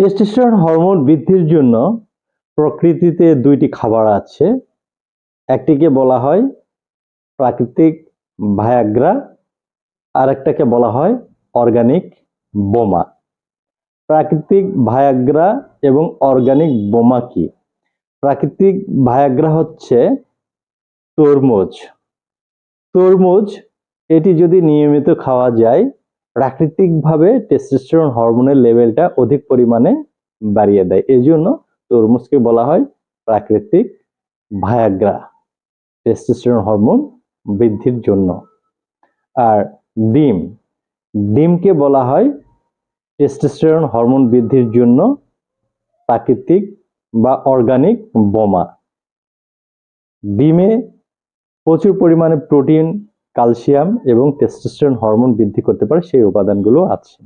Testosterone hormone বৃদ্ধির জন্য প্রকৃতিতে দুইটি খাবার আছে। একটিকে বলা হয় প্রাকৃতিক ভায়াগ্রা আর একটাকে বলা হয় অর্গানিক বোমা প্রাকৃতিক ভায়াগ্রা এবং অর্গানিক বোমা কি? প্রাকৃতিক ভায়াগ্রা হচ্ছে তরমুজ। তরমুজ, এটি যদি নিয়মিত খাওয়া যায় প্রাকৃতিকভাবে টেস্টোস্টেরন হরমোনের লেভেলটা অধিক পরিমাণে বাড়িয়ে দেয়। এই জন্য তরমুজকে বলা হয় প্রাকৃতিক ভায়াগ্রা টেস্টোস্টেরন হরমোন বৃদ্ধির জন্য। আর ডিম, ডিমকে বলা হয় টেস্টোস্টেরন হরমোন বৃদ্ধির জন্য প্রাকৃতিক বা অর্গানিক বোমা। ডিমে প্রচুর পরিমাণে প্রোটিন ক্যালসিয়াম এবং টেস্টোস্টেরন হরমোন বৃদ্ধি করতে পারে সেই উপাদানগুলো আছে।